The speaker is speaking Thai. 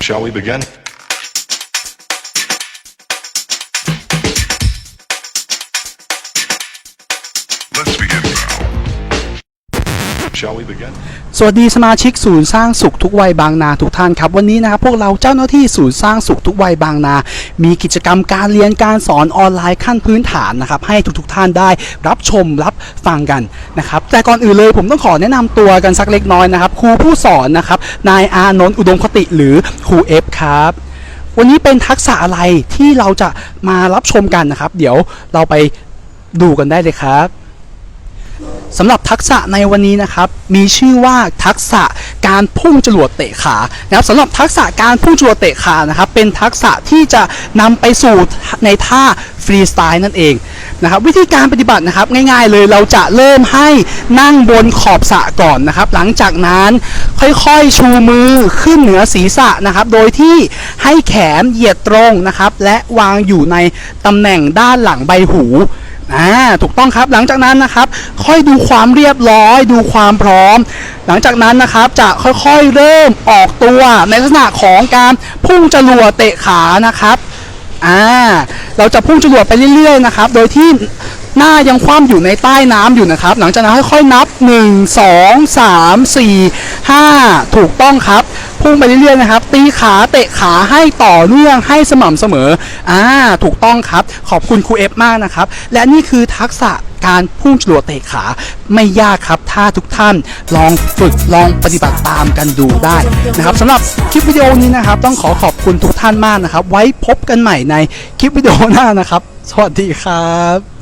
Shall we begin? Let's begin. Shall we begin? สวัสดีสมาชิกศูนย์สร้างสุขทุกวัยบางนาทุกท่านครับวันนี้นะครับพวกเราเจ้าหน้าที่ศูนย์สร้างสุขทุกวัยบางนา มีกิจกรรมการเรียนการสอนออนไลน์ขั้นพื้นฐานนะครับให้ทุกๆท่านได้รับชมรับฟังกันนะครับแต่ก่อนอื่นเลยผมต้องขอแนะนำตัวกันสักเล็กน้อยนะครับครูผู้สอนนะครับนายอานนท์อุดมคติหรือครูเอฟครับ วันนี้เป็นทักษะอะไรที่เราจะมารับชมกันนะครับ เดี๋ยวเราไปดูกันได้เลยครับ สำหรับทักษะในวันนี้นะครับมีชื่อว่าทักษะการพุ่งจรวดเตะขานะครับสำหรับทักษะการพุ่งจรวดเตะขานะครับเป็นทักษะที่จะนำไปสู่ในท่าฟรีสไตล์นั่นเองนะครับวิธีการปฏิบัตินะครับง่ายๆเลยเราจะเริ่มให้นั่งบนขอบสะก่อนนะครับ หลังจากนั้นค่อยๆชูมือขึ้นเหนือศีรษะนะครับ โดยที่ให้แขนเหยียดตรงนะครับ และวางอยู่ในตำแหน่งด้านหลังใบหู อ่าถูกต้องครับหลังจากนั้นนะครับ ค่อยดูความเรียบร้อย ดูความพร้อม หลังจากนั้นนะครับจะค่อยๆเริ่มออกตัวในลักษณะของการพุ่งจรวดเตะขานะครับอ่าเราจะพุ่งจรวดไปเรื่อยๆนะครับ โดยที่หน้ายังคว่ำอยู่ในใต้น้ำอยู่นะครับ หลังจากนั้นค่อยๆนับ 1 2 3 4 5 ถูกต้องครับ พุ่งไปเรื่อยๆนะครับ ตีขาเตะขาให้ต่อเนื่องให้สม่ำเสมออ่าถูกต้องครับ ขอบคุณครูเอฟมากนะครับ และนี่คือทักษะการพุ่งจรวดเตะขาไม่ยากครับ ถ้าทุกท่านลองฝึกลองปฏิบัติตามกันดูได้นะครับสำหรับคลิปวิดีโอนี้นะครับ ต้องขอขอบคุณทุกท่านมากนะครับ ไว้พบกันใหม่ในคลิปวิดีโอหน้านะครับ สวัสดีครับ